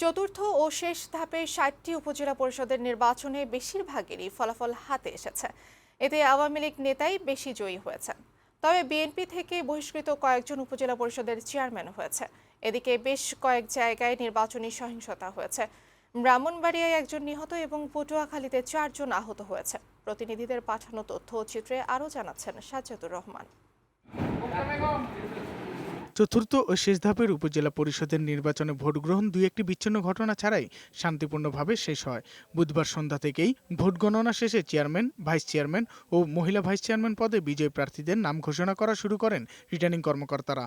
চতুর্থ ও শেষ ধাপে ষাটটি উপজেলা পরিষদের নির্বাচনে বেশিরভাগেরই ফলাফল হাতে এসেছে। এতে আওয়ামী লীগ নেতাই বেশি জয়ী হয়েছেন। তবে বিএনপি থেকে বহিষ্কৃত কয়েকজন উপজেলা পরিষদের চেয়ারম্যান হয়েছে। এদিকে বেশ কয়েক জায়গায় নির্বাচনী সহিংসতা হয়েছে। ব্রাহ্মণবাড়িয়ায় একজন নিহত এবং পটুয়াখালীতে চারজন আহত হয়েছে। প্রতিনিধিদের পাঠানো তথ্য ও চিত্রে আরও জানাচ্ছেন সাজ্জাদুর রহমান। চতুর্থ ও শেষ ধাপের উপজেলা পরিষদের নির্বাচনে ভোট গ্রহণ দুই একটি বিচ্ছিন্ন ঘটনা ছাড়াই শান্তিপূর্ণভাবে শেষ হয়। বুধবার সন্ধ্যা থেকেই ভোট গণনা শেষে চেয়ারম্যান, ভাইস চেয়ারম্যান ও মহিলা ভাইস চেয়ারম্যান পদে বিজয়ী প্রার্থীদের নাম ঘোষণা করা শুরু করেন রিটার্নিং কর্মকর্তারা।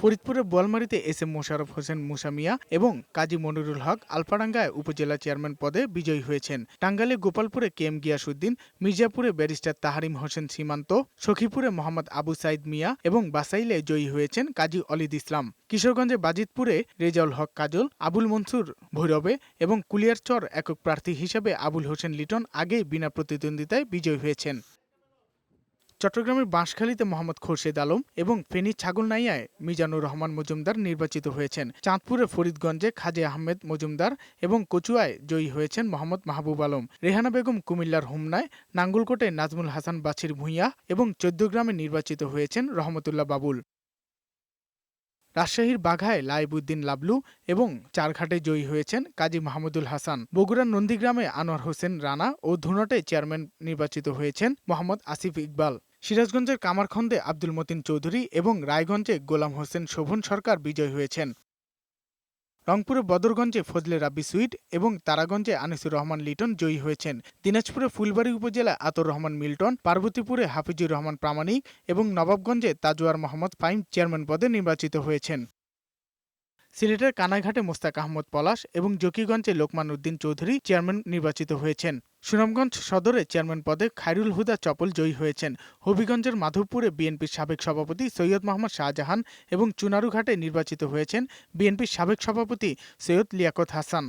ফরিদপুরের বোয়ালমারিতে এস এম মোশারফ হোসেন, মুসা মিয়া এবং কাজী মনিরুল হক আলপাডাঙ্গায় উপজেলা চেয়ারম্যান পদে বিজয়ী হয়েছেন। টাঙ্গাইলে গোপালপুরে কে এম গিয়াসুদ্দিন মির্জাপুরে ব্যারিস্টার তাহারিম হোসেন সীমান্ত, সখীপুরে মোহাম্মদ আবু সাইদ মিয়া এবং বাসাইলে জয়ী হয়েছেন কাজী অলিদ ইসলাম। কিশোরগঞ্জে বাজিতপুরে রেজাউল হক কাজল, আবুল মনসুর ভৈরবে এবং কুলিয়ারচর একক প্রার্থী হিসেবে আবুল হোসেন লিটন আগেই বিনা প্রতিদ্বন্দ্বিতায় বিজয়ী হয়েছেন। চট্টগ্রামের বাঁশখালীতে মোহাম্মদ খোরশেদ আলম এবং ফেনী ছাগলনাইয়ায় মিজানুর রহমান মজুমদার নির্বাচিত হয়েছেন। চাঁদপুরে ফরিদগঞ্জে খাজে আহমেদ মজুমদার এবং কচুয়ায় জয়ী হয়েছেন মোহাম্মদ মাহবুব আলম। রেহানা বেগম কুমিল্লার হুমনায়, নাঙ্গলকোটে নাজমুল হাসান বাছির ভূঁইয়া এবং চৌদ্দগ্রামে নির্বাচিত হয়েছেন রহমতুল্লাহ বাবুল। রাজশাহীর বাঘায় লাইবুদ্দিন লাবলু এবং চারঘাটে জয়ী হয়েছেন কাজী মাহমুদুল হাসান। বগুড়ার নন্দীগ্রামে আনোয়ার হোসেন রানা ও ধুনটে চেয়ারম্যান নির্বাচিত হয়েছেন মোহাম্মদ আসিফ ইকবাল। সিরাজগঞ্জের কামারখন্দে আব্দুল মতিন চৌধুরী এবং রায়গঞ্জে গোলাম হোসেন শোভন সরকার বিজয়ী হয়েছেন। রংপুরে বদরগঞ্জে ফজলে রাব্বি সুইট এবং তারাগঞ্জে আনিসুর রহমান লিটন জয়ী হয়েছেন। দিনাজপুরে ফুলবাড়ী উপজেলা আতর রহমান মিল্টন, পার্বতীপুরে হাফিজুর রহমান প্রামাণিক এবং নবাবগঞ্জে তাজুয়ার মোহাম্মদ ফাইম চেয়ারম্যান পদে নির্বাচিত হয়েছেন। সিলেটের কানাঘাটে মোস্তাক আহমদ পলাশ এবং জকিগঞ্জে লোকমান উদ্দিন চৌধুরী চেয়ারম্যান নির্বাচিত হয়েছেন। সুনামগঞ্জ সদরে চেয়ারম্যান পদে খায়রুল হুদা চপল জয়ী হয়েছেন। হবিগঞ্জের মাধবপুরে বিএনপির সাবেক সভাপতি সৈয়দ মোহাম্মদ শাহজাহান এবং চুনারুঘাটে নির্বাচিত হয়েছেন বিএনপির সাবেক সভাপতি সৈয়দ লিয়াকত হাসান।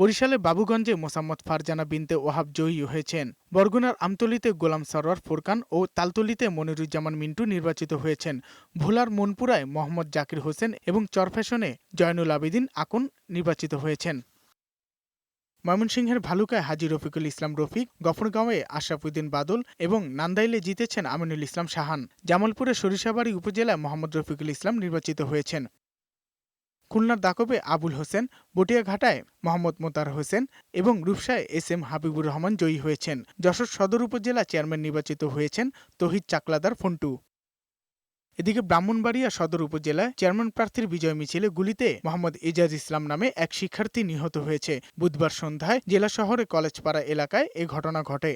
বরিশালে বাবুগঞ্জে মোসাম্মদ ফারজানা বিনতে ওহাব জয়ী হয়েছেন। বরগুনার আমতলিতে গোলাম সরোয়ার ফুরকান ও তালতলিতে মনিরুজ্জামান মিন্টু নির্বাচিত হয়েছেন। ভোলার মনপুরায় মোহাম্মদ জাকির হোসেন এবং চরফ্যাশনে জয়নুল আবেদিন আকুন নির্বাচিত হয়েছেন। ময়মনসিংহের ভালুকায় হাজি রফিকুল ইসলাম রফিক, গফরগাঁওয়ে আশরাফুদ্দিন বাদল এবং নান্দাইলে জিতেছেন আমিনুল ইসলাম শাহান জামালপুরে সরিষাবাড়ি উপজেলায় মোহাম্মদ রফিকুল ইসলাম নির্বাচিত হয়েছেন। খুলনার দাকবে আবুল হোসেন, বটিয়াঘাটায় মোহাম্মদ মোতার হোসেন এবং রূপসায় এস এম হাবিবুর রহমান জয়ী হয়েছেন। যশোর সদর উপজেলা চেয়ারম্যান নির্বাচিত হয়েছেন তহিদ চাকলাদার ফন্টু। এদিকে ব্রাহ্মণবাড়িয়া সদর উপজেলায় চেয়ারম্যান প্রার্থীর বিজয় মিছিলে গুলিতে মোহাম্মদ এজাজ ইসলাম নামে এক শিক্ষার্থী নিহত হয়েছে। বুধবার সন্ধ্যায় জেলা শহরে কলেজপাড়া এলাকায় এ ঘটনা ঘটে।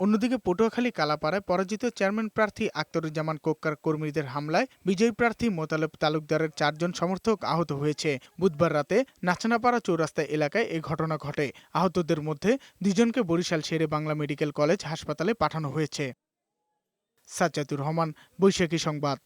অন্যদিকে পটুয়াখালী কালাপাড়ায় পরাজিত চেয়ারম্যান প্রার্থী আক্তারুজ্জামান কোক্কার কর্মীদের হামলায় বিজয়ী প্রার্থী মোতালেব তালুকদারের চারজন সমর্থক আহত হয়েছে। বুধবার রাতে নাচনাপাড়া চৌরাস্তা এলাকায় এ ঘটনা ঘটে। আহতদের মধ্যে দুজনকে বরিশাল শেরে বাংলা মেডিকেল কলেজ হাসপাতালে পাঠানো হয়েছে। সাজ্জাদুর রহমান, বৈশাখী সংবাদ।